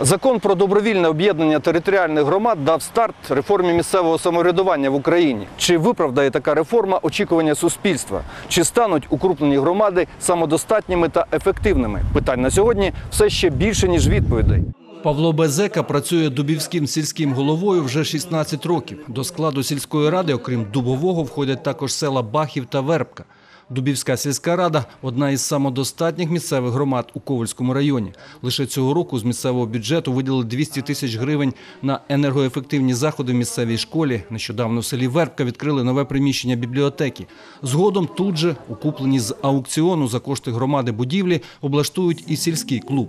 Закон про добровільне об'єднання територіальних громад дав старт реформі місцевого самоврядування в Україні. Чи виправдає така реформа очікування суспільства? Чи стануть укрупнені громади самодостатніми та ефективними? Питань на сьогодні все ще більше ніж відповідей. Павло Безека працює дубівським сільським головою вже 16 років. До складу сільської ради, окрім Дубового, входять також села Бахів та Вербка. Дубівська сільська рада – одна із самодостатніх місцевих громад у Ковальському районі. Лише цього року з місцевого бюджету виділили 200 тисяч гривень на енергоефективні заходи в місцевій школі. Нещодавно в селі Вербка відкрили нове приміщення бібліотеки. Згодом тут же, укуплені з аукціону за кошти громади будівлі, облаштують і сільський клуб.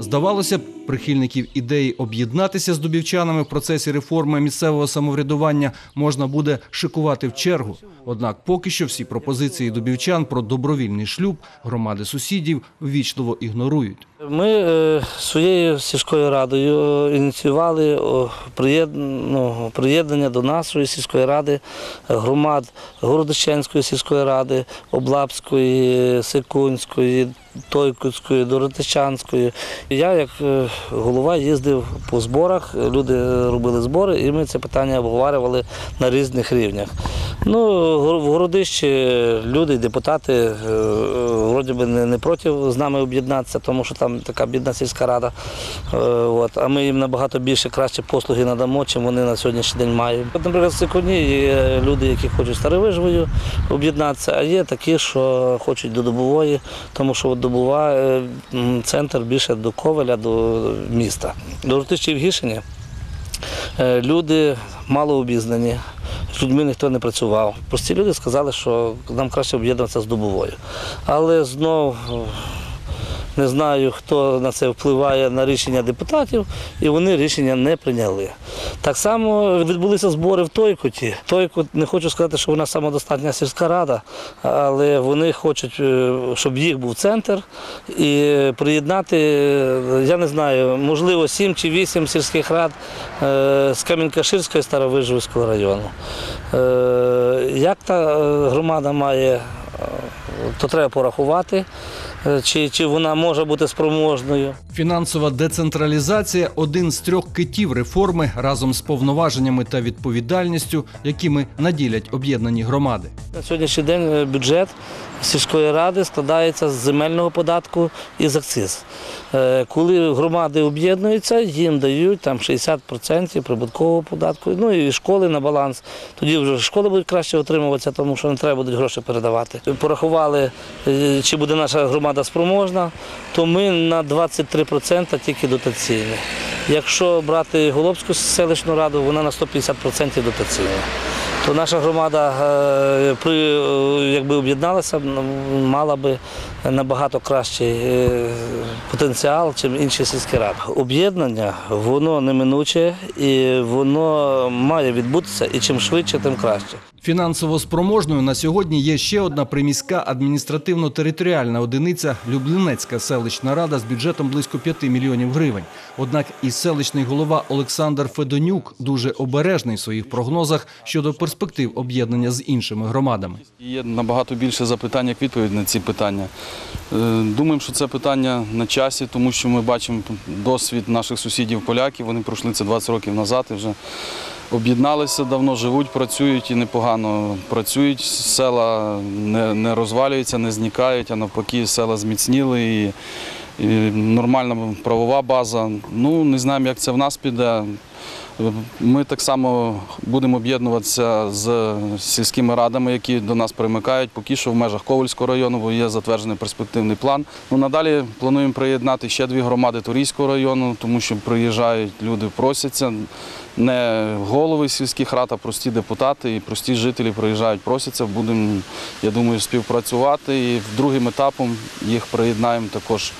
Здавалося б, прихильників ідеї об'єднатися з дубівчанами в процесі реформи місцевого самоврядування можна буде шикувати в чергу. Однак поки що всі пропозиції дубівчан про добровільний шлюб громади сусідів ввічливо ігнорують. Ми е, своєю сільською радою е, ініціювали о, приєд- ну, приєднання до нашої сільської ради е, громад Городищенської сільської ради, Облапської, Секунської, Тойкутської, Доротичанської. Я, як е, голова, їздив по зборах, люди робили збори, і ми це питання обговорювали на різних рівнях. Ну, в Городищі люди, депутати, е, вроді би не, проти з нами об'єднатися, тому що там така бідна сільська рада. Е, От, а ми їм набагато більше краще послуги надамо, чим вони на сьогоднішній день мають. Наприклад, в Секуні є люди, які хочуть старовижвою об'єднатися, а є такі, що хочуть до добової, тому що от добова е, центр більше до Ковеля, до міста. До Ротищі в Гішині Е, Люди мало обізнані, з людьми ніхто не працював. Прості люди сказали, що нам краще об'єднуватися з добовою. Але знов е, не знаю, хто на це впливає на рішення депутатів, і вони рішення не прийняли. Так само відбулися збори в Тойкуті. Тойкут, не хочу сказати, що вона самодостатня сільська рада, але вони хочуть, е, щоб їх був центр і приєднати, е, я не знаю, можливо, сім чи вісім сільських рад е, з Камінькаширського і Старовижівського району. Як та громада має, то треба порахувати, чи, чи вона може бути спроможною. Фінансова децентралізація один з трьох китів реформи разом з повноваженнями та відповідальністю, якими наділять об'єднані громади. На сьогоднішній день е, бюджет сільської ради складається з земельного податку і з акциз. Е, Коли громади об'єднуються, їм дають там 60% прибуткового податку, ну і школи на баланс. Тоді вже школи будуть краще отримуватися, тому що не треба будуть гроші передавати. Порахували, е, чи буде наша громада спроможна, то ми на 23% тільки дотаційні. Якщо брати Голобську селищну раду, вона на 150% дотаційна то наша громада, е, е, якби об'єдналася, мала би набагато кращий е, потенціал, ніж інші сільські ради. Об'єднання воно неминуче і воно має відбутися, і чим швидше, тим краще. Фінансово спроможною на сьогодні є ще одна приміська адміністративно-територіальна одиниця Люблінецька селищна рада з бюджетом близько 5 мільйонів гривень. Однак і селищний голова Олександр Федонюк дуже обережний в своїх прогнозах щодо перспектив об'єднання з іншими громадами. Є набагато більше запитань, як відповідь на ці питання. Е, Думаємо, що це питання на часі, тому що ми бачимо досвід наших сусідів поляків. Вони пройшли це 20 років назад і вже об'єдналися давно, живуть, працюють і непогано працюють. Села не, не розвалюються, не зникають, а навпаки, села зміцніли і, і нормальна правова база. Ну, не знаємо, як це в нас піде. Ми так само будемо об'єднуватися з сільськими радами, які до нас примикають, поки що в межах Ковальського району, бо є затверджений перспективний план. Ну, надалі плануємо приєднати ще дві громади Турійського району, тому що приїжджають люди, просяться. Не голови сільських рад, а прості депутати і прості жителі приїжджають, просяться. Будемо, я думаю, співпрацювати і другим етапом їх приєднаємо також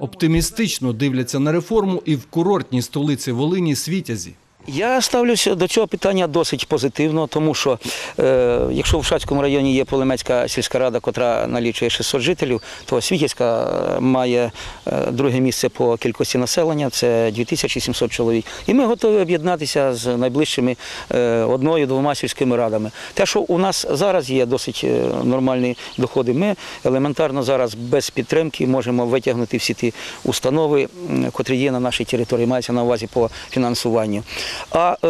Оптимістично дивляться на реформу і в курортній столиці Волині Світязі. Я ставлюся до цього питання досить позитивно, тому що е, якщо в Шацькому районі є Полемецька сільська рада, котра налічує 600 жителів, то Світівська має е, друге місце по кількості населення, це 2700 чоловік. І ми готові об'єднатися з найближчими е, одною-двома сільськими радами. Те, що у нас зараз є досить е, нормальні доходи, ми елементарно зараз без підтримки можемо витягнути всі ті установи, котрі є на нашій території, мається на увазі по фінансуванню. А е,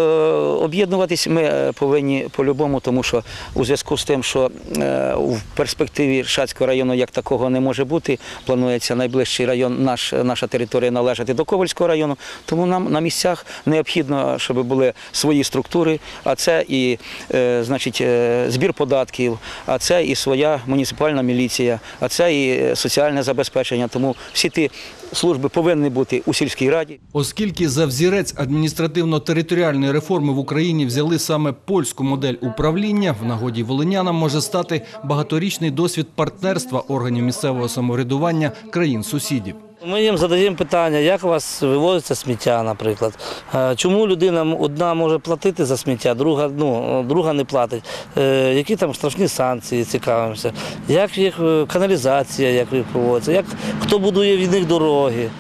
об'єднуватись ми е, повинні по-любому, тому що у зв'язку з тим, що е, в перспективі Шацького району як такого не може бути, планується найближчий район, наш, наша територія належати до Ковальського району, тому нам на місцях необхідно, щоб були свої структури, а це і е, значить, е, збір податків, а це і своя муніципальна міліція, а це і е, соціальне забезпечення. Тому всі ті служби повинні бути у сільській раді. Оскільки за взірець адміністративно-територіальної реформи в Україні взяли саме польську модель управління, в нагоді волинянам може стати багаторічний досвід партнерства органів місцевого самоврядування країн-сусідів. Ми їм задаємо питання, як у вас вивозиться сміття, наприклад. Е, Чому людина одна може платити за сміття, друга, ну, друга не платить. Е, Які там штрафні санкції, цікавимося, як їх е, каналізація, як їх проводиться, як, хто будує від них дороги.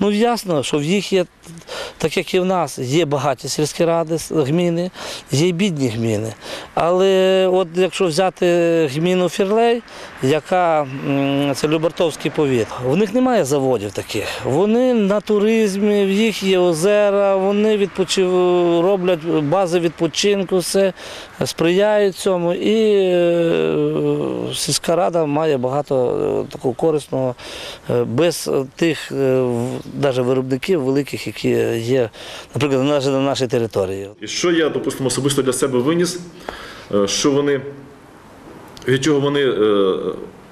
Ну ясно, що в їх є, так як і в нас, є багаті сільські ради, гміни, є й бідні гміни. Але от якщо взяти гміну Фірлей, яка це Любартовський повіт, в них немає заводів таких. Вони на туризмі, в їх є озера, вони відпочив... роблять бази відпочинку, все сприяють цьому. І е, сільська рада має багато е, такого корисного е, без тих навіть виробників великих, які є, наприклад, навіть на нашій території. І що я, допустимо, особисто для себе виніс, е, що вони, від чого вони е,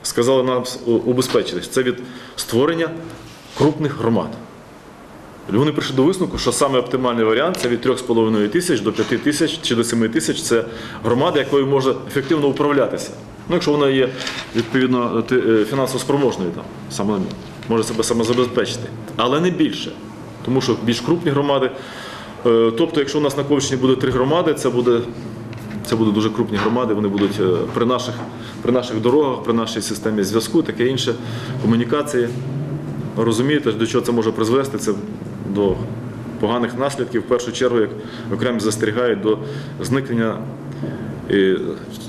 сказали нам убезпечитись, це від створення крупних громад. Вони прийшли до висновку, що саме оптимальний варіант це від 3,5 тисяч до 5 тисяч чи до 7 тисяч це громада, якою може ефективно управлятися. Ну, якщо вона є відповідно е, фінансово спроможною, там, саме, може себе самозабезпечити. Але не більше. Тому що більш крупні громади. е, Тобто, якщо у нас на Ковщині буде три громади, це буде, це будуть дуже крупні громади, вони будуть е, при наших, при наших дорогах, при нашій системі зв'язку, таке інше, комунікації. Розумієте, до чого це може призвести? Це до поганих наслідків. В першу чергу, як окремі застерігають, до зникнення,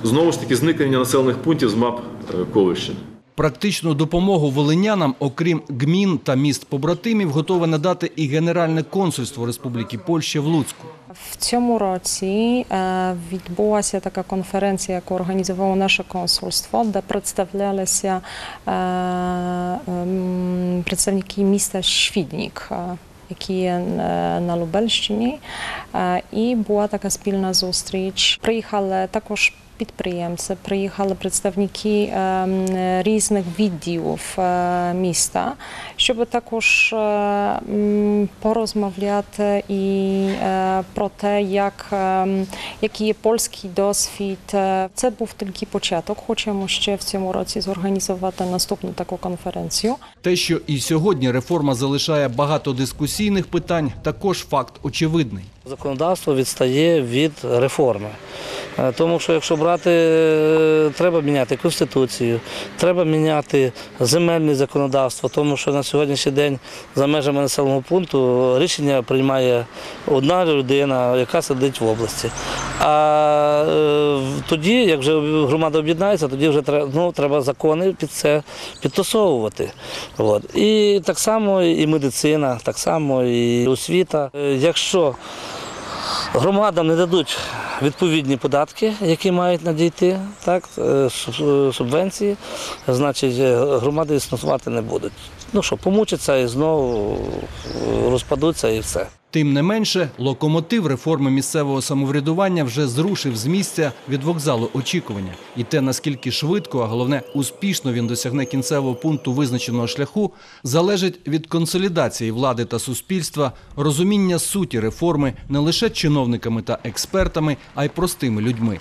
знову ж таки, зникнення населених пунктів з мап е, Ковищини. Практичну допомогу волинянам, окрім гмін та міст побратимів, готове надати і Генеральне консульство Республіки Польща в Луцьку. В цьому році е, відбулася така конференція, яку організувало наше консульство, де представлялися е, ем, представники міста Świdnik, е, які є на Лубельщині. І була така спільна зустріч. Приїхали також підприємці, приїхали представники ем, різних відділів е, міста, щоб також е, порозмовляти і е, про те, як, ем, який є польський досвід. Це був тільки початок. Хочемо ще в цьому році зорганізувати наступну таку конференцію. Те, що і сьогодні реформа залишає багато дискусійних питань, також факт очевидний. Законодавство відстає від реформи. Е, Тому що якщо брати, е, треба міняти конституцію, треба міняти земельне законодавство, тому що на сьогоднішній день за межами населеного пункту рішення приймає одна людина, яка сидить в області. А е, тоді, як вже громада об'єднається, тоді вже ну, треба закони під це підтасовувати. От. І так само і медицина, так само і освіта. Е, Якщо громадам не дадуть відповідні податки, які мають надійти, так, е, субвенції, значить громади існувати не будуть. Ну що, помучаться і знову розпадуться і все. Тим не менше, локомотив реформи місцевого самоврядування вже зрушив з місця від вокзалу очікування. І те, наскільки швидко, а головне успішно він досягне кінцевого пункту визначеного шляху, залежить від консолідації влади та суспільства, розуміння суті реформи не лише чиновниками та експертами, а й простими людьми.